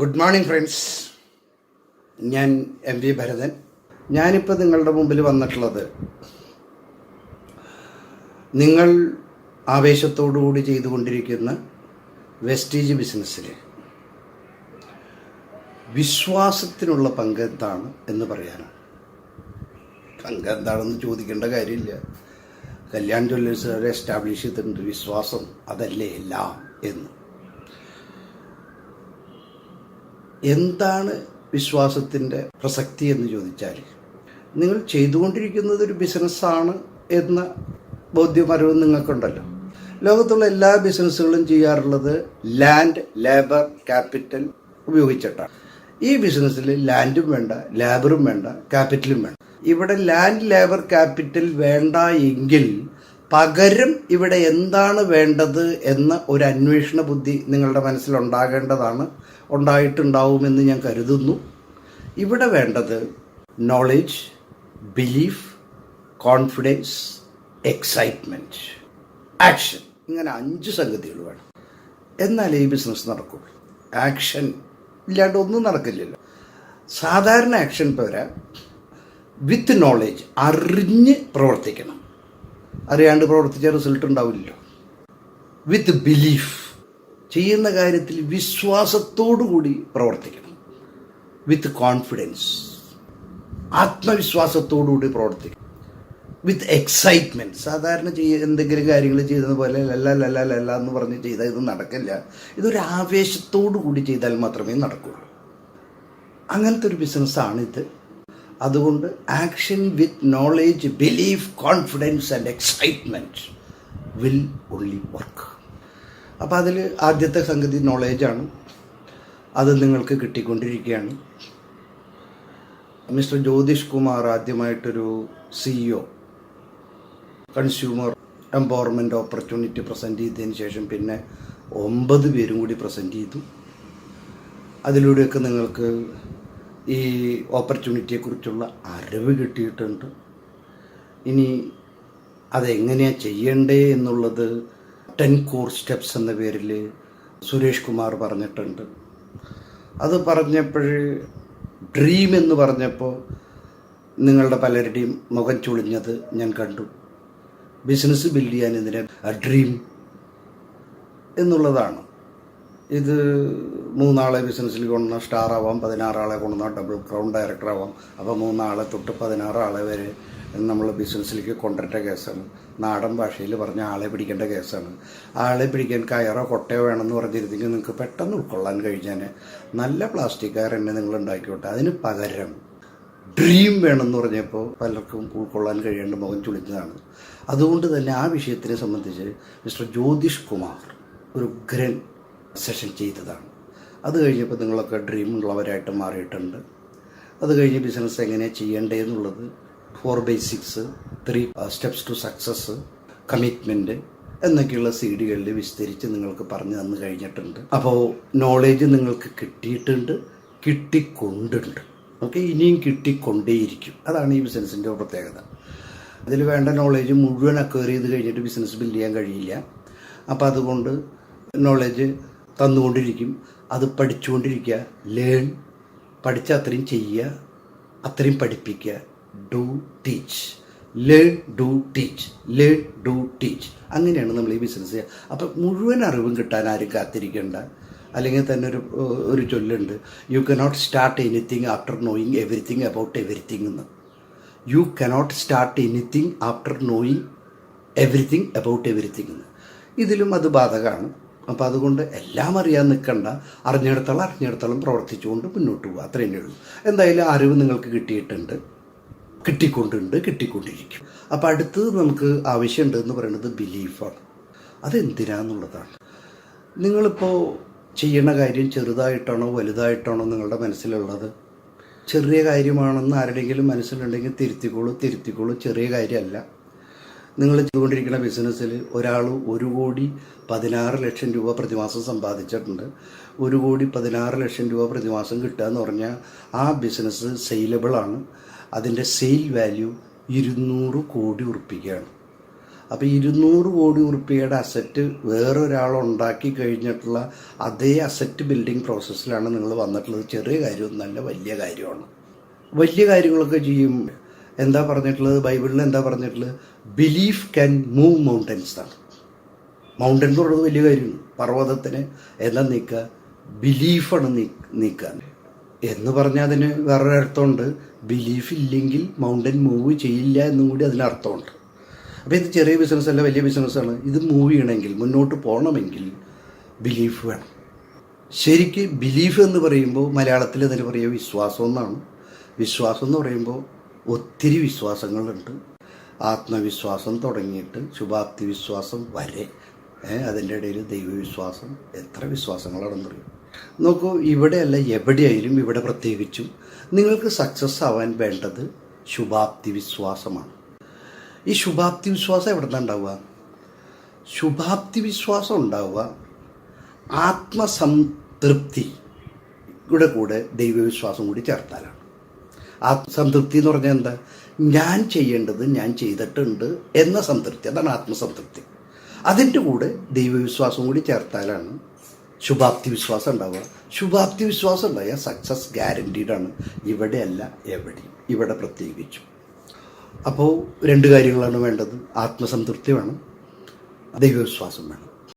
Good morning friends ഞാൻ M V Bharathan. ഞാനിപ്പോൾ നിങ്ങളുടെ മുമ്പിൽ വന്നിട്ടുള്ളത് നിങ്ങൾ ആവേശത്തോടുകൂടി ചെയ്തുകൊണ്ടിരിക്കുന്ന വെസ്റ്റേജ് ബിസിനസ്സിൽ വിശ്വാസത്തിനുള്ള പങ്ക് എന്താണ് എന്ന് പറയാനാണ് പങ്ക് എന്താണെന്ന് ചോദിക്കേണ്ട കാര്യമില്ല. കല്യാൺ ജ്വല്ലേഴ്സ് വരെ എസ്റ്റാബ്ലിഷ് ചെയ്തിട്ടുണ്ട് വിശ്വാസം അതല്ലേ എല്ലാം എന്ന്. എന്താണ് വിശ്വാസത്തിന്റെ പ്രസക്തി എന്ന് ചോദിച്ചാൽ നിങ്ങൾ ചെയ്തുകൊണ്ടിരിക്കുന്നത് ഒരു ബിസിനസ്സാണ് എന്ന ബോധ്യം അറിവ് നിങ്ങൾക്കുണ്ടല്ലോ. ലോകത്തുള്ള എല്ലാ ബിസിനസ്സുകളും ചെയ്യാറുള്ളത് ലാൻഡ് ലേബർ ക്യാപിറ്റൽ ഉപയോഗിച്ചിട്ടാണ്. ഈ ബിസിനസ്സിൽ ലാൻഡും വേണ്ട ലേബറും വേണ്ട ക്യാപിറ്റലും വേണ്ട. ഇവിടെ ലാൻഡ് ലേബർ ക്യാപിറ്റൽ വേണ്ട എങ്കിൽ പകരം ഇവിടെ എന്താണ് വേണ്ടത് എന്ന ഒരു അന്വേഷണ ബുദ്ധി നിങ്ങളുടെ മനസ്സിൽ മനസ്സിലുണ്ടാകേണ്ടതാണ് ഉണ്ടായിട്ടുണ്ടാവുമെന്ന് ഞാൻ കരുതുന്നു. ഇവിടെ വേണ്ടത് knowledge belief confidence excitement action ഇങ്ങനെ അഞ്ച് സംഗതികൾ വേണം. എന്നാലേ ഈ ബിസിനസ് നടക്കുള്ളൂ ആക്ഷൻ ഇല്ലാണ്ട് ഒന്നും നടക്കില്ലല്ലോ. സാധാരണ ആക്ഷൻ പോരാ. വിത്ത് നോളേജ് അറിഞ്ഞ് പ്രവർത്തിക്കണം. അറിയാണ്ട് പ്രവർത്തിച്ച റിസൾട്ട് ഉണ്ടാവില്ലല്ലോ. വിത്ത് ബിലീഫ് ചെയ്യുന്ന കാര്യത്തിൽ വിശ്വാസത്തോടു കൂടി പ്രവർത്തിക്കണം. വിത്ത് കോൺഫിഡൻസ് ആത്മവിശ്വാസത്തോടുകൂടി പ്രവർത്തിക്കണം. വിത്ത് എക്സൈറ്റ്മെന്റ് സാധാരണ ചെയ്യ എന്തെങ്കിലും കാര്യങ്ങൾ ചെയ്തത് പോലെ ലല്ല ലല്ല ലല്ല എന്ന് പറഞ്ഞ് ചെയ്താൽ ഇത് നടക്കില്ല. ഇതൊരു ആവേശത്തോടു കൂടി ചെയ്താൽ മാത്രമേ നടക്കുകയുള്ളൂ അങ്ങനത്തെ ഒരു ബിസിനസ്സാണിത് അതുകൊണ്ട് action with knowledge belief confidence and excitement will only work അപ്പോൾ അതിൽ ആദ്യത്തെ സംഗതി നോളേജാണ് അത് നിങ്ങൾക്ക് കിട്ടിക്കൊണ്ടിരിക്കുകയാണ്. മിസ്റ്റർ ജ്യോതിഷ് കുമാർ ആദ്യമായിട്ടൊരു CEO consumer empowerment opportunity present ചെയ്തതിന് ശേഷം പിന്നെ ഒമ്പത് പേരും കൂടി പ്രസന്റ് ചെയ്തു. അതിലൂടെയൊക്കെ നിങ്ങൾക്ക് ഈ ഓപ്പർച്യൂണിറ്റിയെക്കുറിച്ചുള്ള അറിവ് കിട്ടിയിട്ടുണ്ട്. ഇനി അതെങ്ങനെയാണ് ചെയ്യേണ്ടേ എന്നുള്ളത് ടെൻ കോർ സ്റ്റെപ്സ് എന്ന പേരിൽ സുരേഷ് കുമാർ പറഞ്ഞിട്ടുണ്ട്. അത് പറഞ്ഞപ്പോൾ ഡ്രീം എന്ന് പറഞ്ഞപ്പോൾ നിങ്ങളുടെ പലരുടെയും മുഖം ചുളിഞ്ഞത് ഞാൻ കണ്ടു. ബിസിനസ് ബിൽഡ് ചെയ്യാൻ ഇതിനെ ഡ്രീം എന്നുള്ളതാണ്. ഇത് മൂന്നാളെ ബിസിനസ്സിൽ കൊണ്ടുവന്ന സ്റ്റാർ ആവാം പതിനാറാളെ കൊണ്ടുവന്ന ഡബിൾ ക്രൗൺ ഡയറക്ടർ ആവാം. അപ്പോൾ മൂന്നാളെ തൊട്ട് പതിനാറാളെ വരെ നമ്മൾ ബിസിനസ്സിലേക്ക് കൊണ്ടുവരേണ്ട കേസാണ്. നാടൻ ഭാഷയിൽ പറഞ്ഞ ആളെ പിടിക്കേണ്ട കേസാണ്. ആളെ പിടിക്കാൻ കയറോ കൊട്ടയോ വേണമെന്ന് പറഞ്ഞിരുന്നെങ്കിൽ നിങ്ങൾക്ക് പെട്ടെന്ന് ഉൾക്കൊള്ളാൻ കഴിഞ്ഞാൽ നല്ല പ്ലാസ്റ്റിക് കയർ തന്നെ നിങ്ങൾ ഉണ്ടാക്കിക്കോട്ടെ. അതിന് പകരം ഡ്രീം വേണമെന്ന് പറഞ്ഞപ്പോൾ പലർക്കും ഉൾക്കൊള്ളാൻ കഴിയേണ്ട മുഖം ചുളിച്ചതാണ് അതുകൊണ്ട് തന്നെ ആ വിഷയത്തിനെ സംബന്ധിച്ച് മിസ്റ്റർ ജ്യോതിഷ് കുമാർ ഒരു ഗ്രൻ സെഷൻ ചെയ്തതാണ്. അത് കഴിഞ്ഞപ്പോൾ നിങ്ങളൊക്കെ ഡ്രീം ഉള്ളവരായിട്ട് മാറിയിട്ടുണ്ട്. അത് കഴിഞ്ഞ് ബിസിനസ് എങ്ങനെയാണ് ചെയ്യേണ്ടതെന്നുള്ളത് four basics three steps to success commitment എന്നൊക്കെയുള്ള സീഡികളിൽ വിസ്തരിച്ച് നിങ്ങൾക്ക് പറഞ്ഞു തന്നു കഴിഞ്ഞിട്ടുണ്ട്. അപ്പോൾ നോളേജ് നിങ്ങൾക്ക് കിട്ടിയിട്ടുണ്ട് കിട്ടിക്കൊണ്ടുണ്ട് ഓക്കെ ഇനിയും കിട്ടിക്കൊണ്ടേയിരിക്കും. അതാണ് ഈ ബിസിനസ്സിന്റെ പ്രത്യേകത. അതിൽ വേണ്ട നോളേജ് മുഴുവൻ അക്വയർ ചെയ്ത് കഴിഞ്ഞിട്ട് ബിസിനസ് ബിൽഡ് ചെയ്യാൻ കഴിയില്ല. അപ്പോൾ അതുകൊണ്ട് നോളേജ് തന്നുകൊണ്ടിരിക്കും. അത് പഠിച്ചുകൊണ്ടിരിക്കുക. ലേൺ പഠിച്ച അത്രയും ചെയ്യുക. അത്രയും പഠിപ്പിക്കുക. Do teach learn do teach learn do teach അങ്ങനെയാണ് നമ്മൾ ഈ ബിസിനസ് ചെയ്യുക. അപ്പം മുഴുവൻ അറിവും കിട്ടാൻ ആരും കാത്തിരിക്കേണ്ട. അല്ലെങ്കിൽ തന്നെ ഒരു ഒരു ചൊല്ലുണ്ട്. You cannot start anything after knowing everything about everything എന്ന്. You cannot start anything after knowing everything about everything എന്ന്. ഇതിലും അത് ബാധകമാണ്. അപ്പോൾ അതുകൊണ്ട് എല്ലാം അറിയാൻ നിൽക്കണ്ട. അറിഞ്ഞിടത്തോളം അറിഞ്ഞിടത്തോളം പ്രവർത്തിച്ചുകൊണ്ട് മുന്നോട്ട് പോകുക അത്രയേ ഉള്ളൂ. എന്തായാലും അറിവ് നിങ്ങൾക്ക് കിട്ടിയിട്ടുണ്ട്. കിട്ടിക്കൊണ്ടുണ്ട് കിട്ടിക്കൊണ്ടിരിക്കും. അപ്പോൾ അടുത്തത് നമുക്ക് ആവശ്യമുണ്ട് എന്ന് പറയുന്നത് ബിലീഫാണ് അതെന്തിനാന്നുള്ളതാണ്. നിങ്ങളിപ്പോൾ ചെയ്യുന്ന കാര്യം ചെറുതായിട്ടാണോ വലുതായിട്ടാണോ നിങ്ങളുടെ മനസ്സിലുള്ളത്? ചെറിയ കാര്യമാണെന്ന് ആരുടെയെങ്കിലും മനസ്സിലുണ്ടെങ്കിൽ തിരുത്തിക്കോളൂ തിരുത്തിക്കോളൂ. ചെറിയ കാര്യമല്ല. നിങ്ങൾ ചെയ്തുകൊണ്ടിരിക്കുന്ന ബിസിനസ്സിൽ ഒരാൾ ഒരു കോടി പതിനാറ് ലക്ഷം രൂപ പ്രതിമാസം സമ്പാദിച്ചിട്ടുണ്ട്. ഒരു കോടി പതിനാറ് ലക്ഷം രൂപ പ്രതിമാസം കിട്ടുക എന്ന് പറഞ്ഞാൽ ആ ബിസിനസ് സെയിലബിളാണ് അതിന്റെ സെയിൽ വാല്യൂ ഇരുന്നൂറ് കോടി ഉറപ്പിക്കുകയാണ് അപ്പോൾ ഇരുന്നൂറ് കോടി ഉറുപ്പിയുടെ അസറ്റ് വേറൊരാൾ ഉണ്ടാക്കി കഴിഞ്ഞിട്ടുള്ള അതേ അസറ്റ് ബിൽഡിംഗ് പ്രോസസ്സിലാണ് നിങ്ങൾ വന്നിട്ടുള്ളത്. ചെറിയ കാര്യമൊന്നല്ല വലിയ കാര്യമാണ്. വലിയ കാര്യങ്ങളൊക്കെ ചെയ്യും. എന്താ പറഞ്ഞിട്ടുള്ളത്? ബൈബിളിൽ എന്താ പറഞ്ഞിട്ടുള്ളത്? ബിലീഫ് ക്യാൻ മൂവ് മൗണ്ടൻസ് ആണ് മൗണ്ടൻ എന്ന് പറയുന്നത് വലിയ കാര്യമാണ്. പർവതത്തിന് എന്താ നീക്കുക ബിലീഫാണ് നീ നീക്കാൻ എന്ന് പറഞ്ഞാൽ അതിന് വേറൊരു അർത്ഥമുണ്ട്. ബിലീഫ് ഇല്ലെങ്കിൽ മൗണ്ടൻ മൂവ് ചെയ്യില്ല എന്നും കൂടി അതിന് അർത്ഥമുണ്ട്. അപ്പോൾ ഇത് ചെറിയ ബിസിനസ് അല്ല വലിയ ബിസിനസ്സാണ് ഇത് മൂവ് ചെയ്യണമെങ്കിൽ മുന്നോട്ട് പോകണമെങ്കിൽ ബിലീഫ് വേണം. ശരിക്ക് ബിലീഫ് എന്ന് പറയുമ്പോൾ മലയാളത്തിൽ അതിന് പറയുക വിശ്വാസം എന്നാണ്. വിശ്വാസം എന്ന് പറയുമ്പോൾ ഒത്തിരി വിശ്വാസങ്ങളുണ്ട്. ആത്മവിശ്വാസം തുടങ്ങിയിട്ട് ശുഭാപ്തി വിശ്വാസം വരെ അതിന്റെ ഇടയിൽ ദൈവവിശ്വാസം എത്ര വിശ്വാസങ്ങളാണെന്ന് പറയും നോക്കൂ ഇവിടെയല്ല എവിടെയായാലും ഇവിടെ പ്രത്യേകിച്ചും നിങ്ങൾക്ക് സക്സസ് ആവാൻ വേണ്ടത് ശുഭാപ്തി വിശ്വാസമാണ് ഈ ശുഭാപ്തി വിശ്വാസം എവിടെ നിന്നാണ് ഉണ്ടാവുക? ശുഭാപ്തി വിശ്വാസം ഉണ്ടാവുക ആത്മസംതൃപ്തി കൂടെ കൂടെ ദൈവവിശ്വാസം കൂടി ചേർത്താലാണ്. ആത്മസംതൃപ്തി എന്ന് പറഞ്ഞാൽ എന്താ? ഞാൻ ചെയ്യേണ്ടത് ഞാൻ ചെയ്തിട്ടുണ്ട് എന്ന സംതൃപ്തി. അതാണ് ആത്മസംതൃപ്തി. അതിന്റെ കൂടെ ദൈവവിശ്വാസം കൂടി ചേർത്താലാണ് ശുഭാപ്തി വിശ്വാസം ഉണ്ടാവുക. ശുഭാപ്തി വിശ്വാസം ഉണ്ടായാൽ സക്സസ് ഗ്യാരണ്ടീഡാണ് ഇവിടെയല്ല എവിടെയും. ഇവിടെ പ്രത്യേകിച്ചും. അപ്പോൾ രണ്ട് കാര്യങ്ങളാണ് വേണ്ടത്. ആത്മസംതൃപ്തി വേണം. ദൈവവിശ്വാസം വേണം.